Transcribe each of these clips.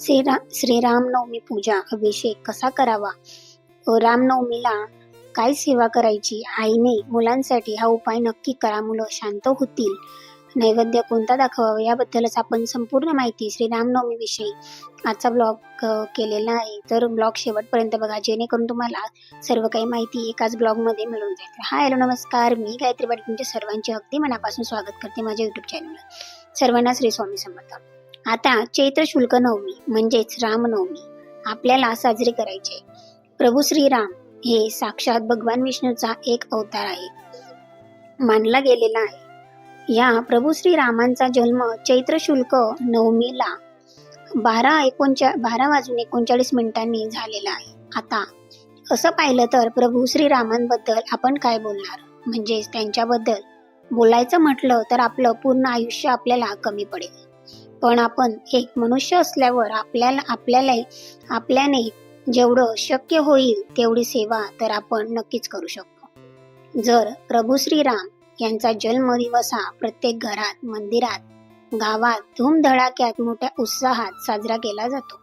श्रीरा श्रीरामनवमी पूजा अभिषेक कसा करावा? रामनवमीला काय सेवा करायची? आईने मुलांसाठी हा उपाय नक्की करा. मुलं शांत होतील. नैवेद्य कोणता दाखवावा? याबद्दलच आपण संपूर्ण माहिती श्रीरामनवमी विषयी आजचा ब्लॉग केलेला आहे. तर ब्लॉग शेवटपर्यंत बघा. जेणेकरून तुम्हाला सर्व काही माहिती एकाच ब्लॉगमध्ये मिळून जाईल. हा हॅलो नमस्कार. मी गायत्री पाटील तुमच्या सर्वांचे अगदी मनापासून स्वागत करते माझ्या युट्यूब चॅनलला सर्वांना श्री स्वामी समर्थ. आता चैत्र शुल्क नवमी म्हणजेच रामनवमी आपल्याला साजरी करायचे. प्रभू श्रीराम हे साक्षात भगवान विष्णूचा एक अवतार आहे. मानला गेलेला आहे. या प्रभू श्रीरामांचा जन्म चैत्र शुल्क नवमीला बारा एकोणचा बारा वाजून एकोणचाळीस मिनिटांनी झालेला आहे. आता असं पाहिलं तर प्रभू श्रीरामांबद्दल आपण काय बोलणार? म्हणजेच त्यांच्याबद्दल बोलायचं म्हटलं तर आपलं पूर्ण आयुष्य आपल्याला कमी पडेल. पण आपण एक मनुष्य असल्यावर आपल्याला आपल्याला आपल्याने जेवढं शक्य होईल तेवढी सेवा तर आपण नक्कीच करू शकतो. जर प्रभू श्रीराम यांचा जन्मदिवस हा प्रत्येक घरात मंदिरात गावात धूमधडाक्यात मोठ्या उत्साहात साजरा केला जातो.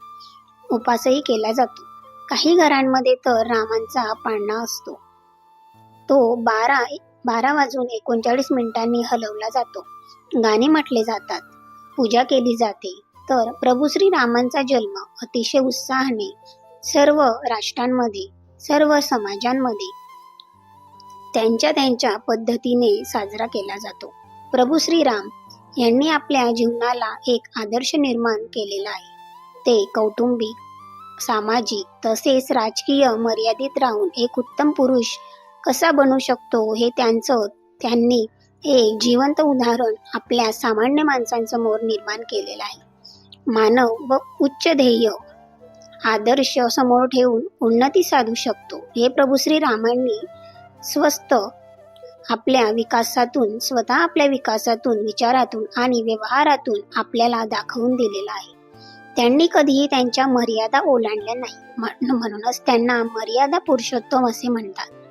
उपासही केला जातो. काही घरांमध्ये तर रामांचा पाळणा असतो. तो बारा बारा वाजून एकोणचाळीस मिनिटांनी हलवला जातो. गाणे म्हटले जातात. पूजा केली जाते. तर प्रभू श्री रामांचा जन्म अतिशय उत्साहाने सर्व राष्ट्रांमध्ये सर्व समाजांमध्ये त्यांच्या त्यांच्या पद्धतीने साजरा केला जातो. प्रभू श्रीराम यांनी आपल्या जीवनाला एक आदर्श निर्माण केलेला आहे. ते कौटुंबिक सामाजिक तसेच राजकीय मर्यादित राहून एक उत्तम पुरुष कसा बनू शकतो हे त्यांचं त्यांनी एक जिवंत उदाहरण आपल्या सामान्य माणसांसमोर निर्माण केलेलं आहे. मानव व उच्च ध्येय आदर्श समोर ठेवून उन्नती साधू शकतो. हे प्रभू श्री रामांनी स्वस्त आपल्या विकासातून स्वतः आपल्या विकासातून विचारातून आणि व्यवहारातून आपल्याला दाखवून दिलेला आहे. त्यांनी कधीही त्यांच्या मर्यादा ओलांडल्या नाही. म्हण- म्हणूनच त्यांना मर्यादा पुरुषोत्तम असे म्हणतात.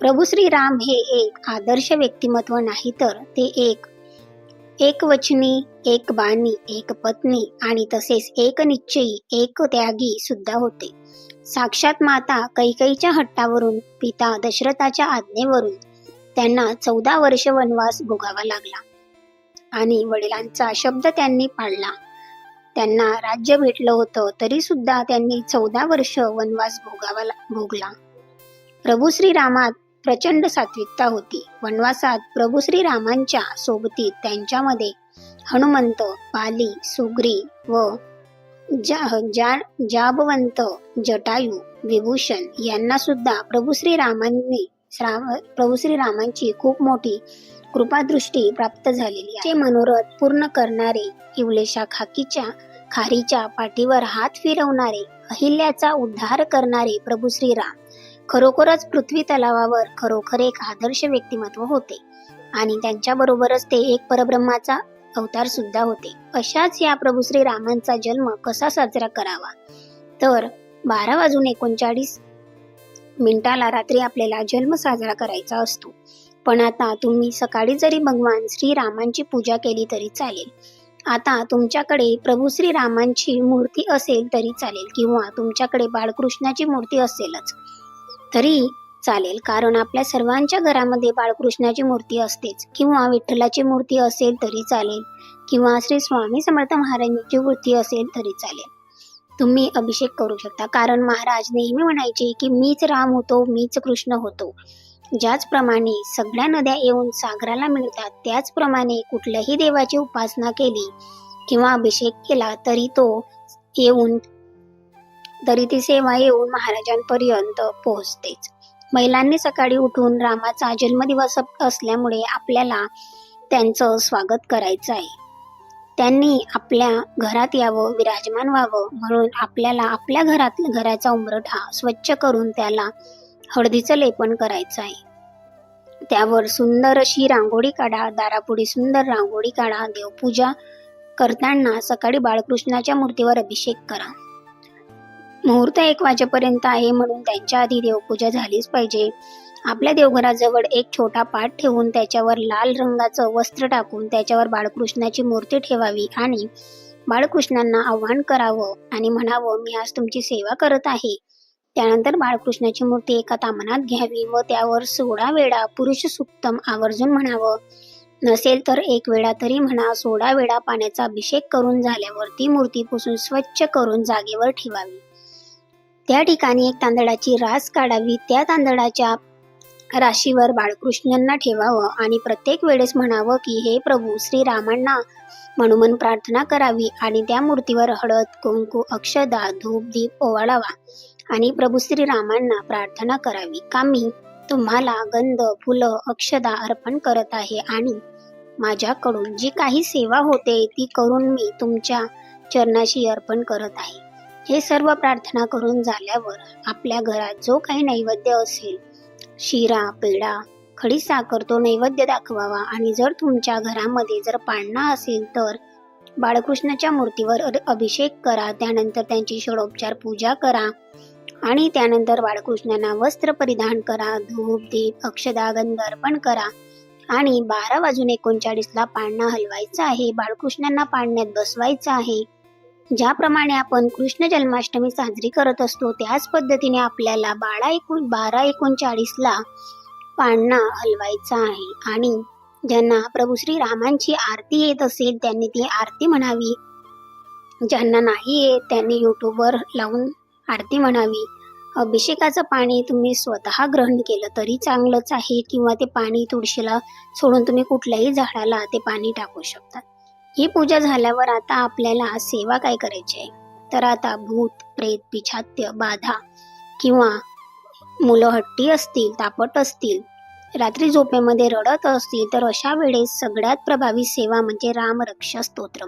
प्रभू श्री राम हे एक आदर्श व्यक्तिमत्व नाही तर ते एक एक वचनी एक बाणी एक पत्नी आणि तसेच एक निश्चयी एक त्यागी सुद्धा होते. साक्षात माता कैकईच्या हट्टावरून पिता दशरथाच्या आज्ञेवरून त्यांना चौदा वर्ष वनवास भोगावा लागला आणि वडिलांचा शब्द त्यांनी पाळला. त्यांना राज्य भेटलं होतं तरी सुद्धा त्यांनी चौदा वर्ष वनवास भोगावा भोगला. प्रभू श्रीरामात प्रचंड सात्विकता होती. वनवासात प्रभू श्रीरामांच्या सोबतीत त्यांच्यामध्ये हनुमंत पाली सुग्री व जा जा- जाबवंत जटायू विभूषण यांना सुद्धा प्रभू श्रीरामांनी श्राम प्रभू श्रीरामांची खूप मोठी कृपादृष्टी प्राप्त झालेली आहे. ते मनोरथ पूर्ण करणारे इवलेशा खाकीच्या खारीच्या पाठीवर हात फिरवणारे अहिल्याचा उद्धार करणारे प्रभू श्रीराम खरोखरच पृथ्वी तलावावर खरोखर एक आदर्श व्यक्तिमत्व होते. आणि त्यांच्याबरोबरच ते एक परब्रह्माचा अवतार सुद्धा होते. अशाच या प्रभू श्री रामांचा जन्म कसा साजरा करावा? तर बारा वाजून एकोणचाळीस मिनिटाला रात्री आपल्याला जन्म साजरा करायचा असतो. पण आता तुम्ही सकाळी जरी भगवान श्रीरामांची पूजा केली तरी चालेल. आता तुमच्याकडे प्रभू श्री रामांची मूर्ती असेल तरी चालेल किंवा तुमच्याकडे बाळकृष्णाची मूर्ती असेलच. तरी चालेल कारण आपल्या सर्वांच्या घरामध्ये बाळकृष्णाची मूर्ती असतेच किंवा विठ्ठलाची मूर्ती असेल तरी चालेल किंवा श्री स्वामी समर्थ महाराजांची मूर्ती असेल तरी चालेल. तुम्ही अभिषेक करू शकता कारण महाराज नेहमी म्हणायचे की मीच राम होतो मीच कृष्ण होतो. ज्याचप्रमाणे सगळ्या नद्या येऊन सागराला मिळतात त्याचप्रमाणे कुठल्याही देवाची उपासना केली किंवा अभिषेक केला तरी तो येऊन तरी ती सेवा येऊन महाराजांपर्यंत पोहोचतेच. महिलांनी सकाळी उठून रामाचा जन्मदिवस असल्यामुळे आपल्याला त्यांचं स्वागत करायचं आहे. त्यांनी आपल्या घरात यावं विराजमान व्हावं म्हणून आपल्याला आपल्या घरात घराचा उंबरठा स्वच्छ करून त्याला हळदीचं लेपन करायचं आहे. त्यावर सुंदर अशी रांगोळी काढा दारापुढे सुंदर रांगोळी काढा देवपूजा करताना सकाळी बाळकृष्णाच्या मूर्तीवर अभिषेक करा. मुहूर्त एक वाजेपर्यंत आहे म्हणून त्यांच्या आधी देवपूजा झालीच पाहिजे. आपल्या देवघराजवळ एक छोटा पाट ठेवून त्याच्यावर लाल रंगाचं वस्त्र टाकून त्याच्यावर बाळकृष्णाची मूर्ती ठेवावी आणि बाळकृष्णांना आव्हान करावं आणि म्हणावं मी आज तुमची सेवा करत आहे. त्यानंतर बाळकृष्णाची मूर्ती एका तामनात घ्यावी व त्यावर सोळा वेळा पुरुष सुक्तम आवर्जून म्हणावं. नसेल तर एक वेळा तरी म्हणा सोळा वेळा पाण्याचा अभिषेक करून झाल्यावर ती मूर्ती पुसून स्वच्छ करून जागेवर ठेवावी. त्या ठिकाणी एक तांदळाची रास काढावी. त्या तांदळाच्या राशीवर बाळकृष्णांना ठेवावं आणि प्रत्येक वेळेस म्हणावं की हे प्रभू श्रीरामांना म्हणून प्रार्थना करावी आणि त्या मूर्तीवर हळद कुंकू अक्षदा धूप दीप ओवाळावा आणि प्रभू श्रीरामांना प्रार्थना करावी. का मी तुम्हाला गंध फुलं अक्षदा अर्पण करत आहे आणि माझ्याकडून जी काही सेवा होते ती करून मी तुमच्या चरणाशी अर्पण करत आहे. हे सर्व प्रार्थना करून झाल्यावर आपल्या घरात जो काही नैवेद्य असेल शिरा पेढा खडी साखर तो नैवेद्य दाखवावा. आणि जर तुमच्या घरामध्ये जर पाळणा असेल तर बाळकृष्णाच्या मूर्तीवर अभिषेक करा. त्यानंतर त्यांची षडोपचार पूजा करा. आणि त्यानंतर बाळकृष्णांना वस्त्र परिधान करा. धूप दीप अक्षदागंध अर्पण करा. आणि बारा वाजून एकोणचाळीसला पाळणा हलवायचा आहे. बाळकृष्णांना पाळण्यात बसवायचं आहे. ज्याप्रमाणे आपण कृष्ण जन्माष्टमी साजरी करत असतो त्याच पद्धतीने आपल्याला बारा एकूण बारा एकोणचाळीसला पाळणा हलवायचा आहे. आणि ज्यांना प्रभू श्री रामांची आरती येत असेल त्यांनी ती आरती म्हणावी. ज्यांना नाही येत त्यांनी यूट्यूबवर लावून आरती म्हणावी. अभिषेकाचं पाणी तुम्ही स्वतः ग्रहण केलं तरी चांगलंच आहे किंवा ते पाणी तुळशीला सोडून तुम्ही कुठल्याही झाडाला ते पाणी टाकू शकता. ही पूजा झाल्यावर आता आपल्याला सेवा काय करायची आहे? तर आता भूत प्रेत पिछात्य बाधा किंवा मुलं हट्टी असतील तापट असतील रात्री झोपेमध्ये रडत असतील तर अशा वेळेस सगळ्यात प्रभावी सेवा म्हणजे रामरक्षा स्तोत्र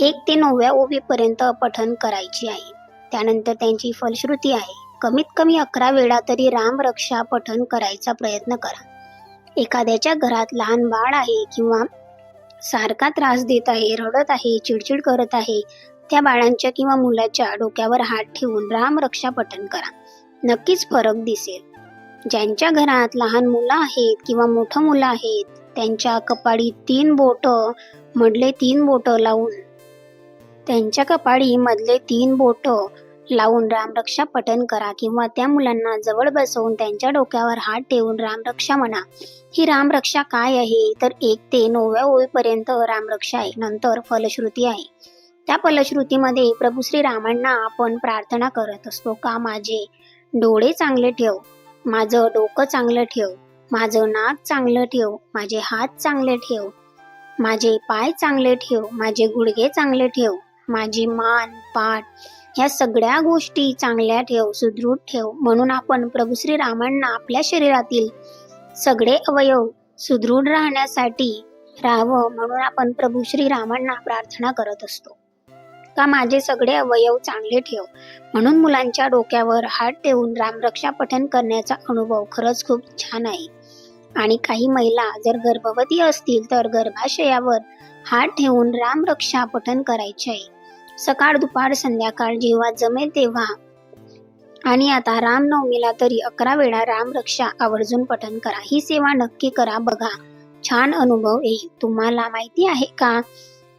एक ते नवव्या ओवीपर्यंत पठन करायची आहे. त्यानंतर त्यांची फलश्रुती आहे. कमीत कमी अकरा वेळा तरी रामरक्षा पठन करायचा प्रयत्न करा. एखाद्याच्या घरात लहान बाळ आहे किंवा सारखा त्रास देत आहे रडत आहे चिडचिड करत आहे. त्या बाळांच्या किंवा मुलाच्या डोक्यावर हात ठेवून रामरक्षा पठण करा. नक्कीच फरक दिसेल. ज्यांच्या घरात लहान मुलं आहेत किंवा मोठं मुलं आहेत त्यांच्या कपाळी तीन बोट मधले तीन बोट लावून. त्यांच्या कपाळी मधले तीन बोट लावून रामरक्षा पठण करा किंवा त्या मुलांना जवळ बसवून त्यांच्या डोक्यावर हात ठेवून रामरक्षा म्हणा. ही रामरक्षा काय आहे? तर एक ते नवव्या ओळीपर्यंत रामरक्षा आहे. नंतर फलश्रुती आहे. त्या फलश्रुतीमध्ये प्रभू श्री रामांना आपण प्रार्थना करत असतो. का माझे डोळे चांगले ठेव? माझं डोकं चांगलं ठेव. माझं नाक चांगलं ठेव. माझे हात चांगले ठेव. माझे पाय चांगले ठेव. माझे गुडघे चांगले ठेव. माझी मान पाठ ह्या सगळ्या गोष्टी चांगल्या ठेव सुदृढ ठेव. म्हणून आपण प्रभू श्री रामांना आपल्या शरीरातील सगळे अवयव सुदृढ राहण्यासाठी राहावं म्हणून आपण प्रभू श्री रामांना प्रार्थना करत असतो. का माझे सगळे अवयव चांगले ठेव. म्हणून मुलांच्या डोक्यावर हात ठेवून रामरक्षा पठण करण्याचा अनुभव खरंच खूप छान आहे. आणि काही महिला जर गर्भवती असतील तर गर्भाशयावर हात ठेवून रामरक्षा पठण करायचे आहे. सकाळ दुपार संध्याकाळ जेव्हा जमेल तेव्हा. आणि आता रामनवमीला तरी अकरा वेळा रामरक्षा आवर्जून पठन करा. ही सेवा नक्की करा बघा. छान अनुभव येईल तुम्हाला माहिती आहे का?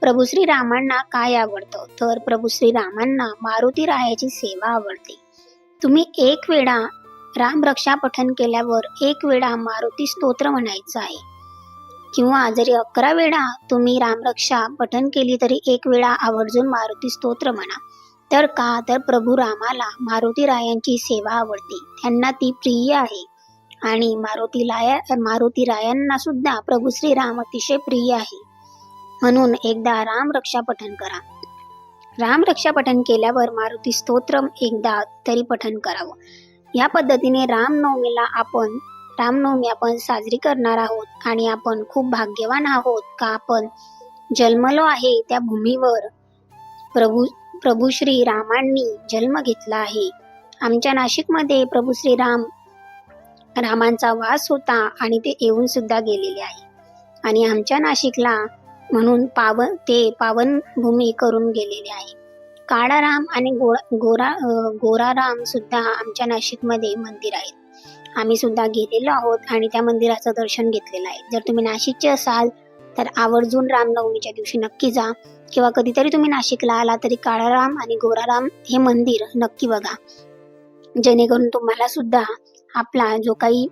प्रभू श्री रामांना काय आवडतं? तर प्रभू श्री रामांना मारुती रायाची सेवा आवडते. तुम्ही एक वेळा रामरक्षा पठन केल्यावर एक वेळा मारुती स्तोत्र म्हणायचं आहे. किंवा जरी अकरा वेळा तुम्ही रामरक्षा पठन केली तरी एक वेळा आवर्जून मारुती स्तोत्र म्हणा. तर का? तर प्रभू रामाला मारुती रायांची सेवा आवडते. त्यांना ती प्रिय आहे. आणि मारुती लाया मारुती रायांना सुद्धा प्रभू श्रीराम अतिशय प्रिय आहे. म्हणून एकदा राम रक्षा पठन करा. राम रक्षा पठन केल्यावर मारुती स्तोत्र एकदा तरी पठन करावं. या पद्धतीने रामनवमीला आपण रामनवमी आपण साजरी करणार आहोत आणि आपण खूप भाग्यवान आहोत का आपण जन्मलो आहे त्या भूमीवर. प्रभू प्रभू श्री रामांनी जन्म घेतला आहे. आमच्या नाशिकमध्ये प्रभू श्री राम रामांचा वास होता आणि ते येऊन सुद्धा गेलेले आहे. आणि आमच्या नाशिकला म्हणून पावन ते पावन भूमी करून गेलेले आहे. काळाराम आणि गोरा गोरा गोराराम सुद्धा आमच्या नाशिकमध्ये मंदिर आहेत. आम्ही सुद्धा गेलेलो आहोत आणि त्या मंदिराचं दर्शन घेतलेलं आहे. जर तुम्ही नाशिकचे असाल तर आवर्जून रामनवमीच्या दिवशी नक्की जा किंवा कधीतरी तुम्ही नाशिकला आला तरी काळाराम आणि गोराराम हे मंदिर नक्की बघा. जेणेकरून तुम्हाला सुद्धा आपला जो काही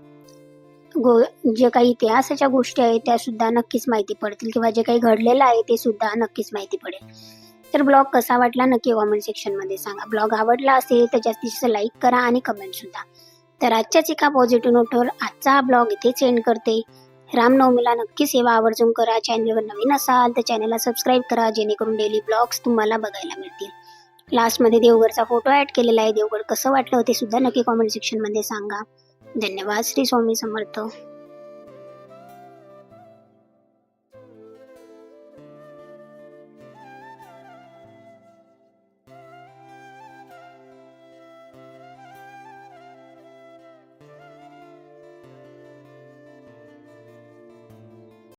गो जे काही इतिहासाच्या गोष्टी आहेत त्या सुद्धा नक्कीच माहिती पडतील किंवा जे काही घडलेलं आहे ते सुद्धा नक्कीच माहिती पडेल. तर ब्लॉग कसा वाटला नक्की कॉमेंट सेक्शनमध्ये सांगा. ब्लॉग आवडला असेल तर जास्तीत जास्त लाईक करा आणि कमेंट सुद्धा. तर आजच्याच एका पॉझिटिव्ह नोटवर आजचा हा ब्लॉग इथेच एंड करते. रामनवमीला नक्की सेवा आवर्जून करा. चॅनलवर नवीन असाल तर चॅनलला सबस्क्राईब करा. जेणेकरून डेली ब्लॉग्स तुम्हाला बघायला मिळतील. लास्टमध्ये देवगडचा फोटो ॲड केलेला आहे. देवगड कसं वाटलं ते सुद्धा नक्की कॉमेंट सेक्शनमध्ये सांगा. धन्यवाद. श्री स्वामी समर्थ.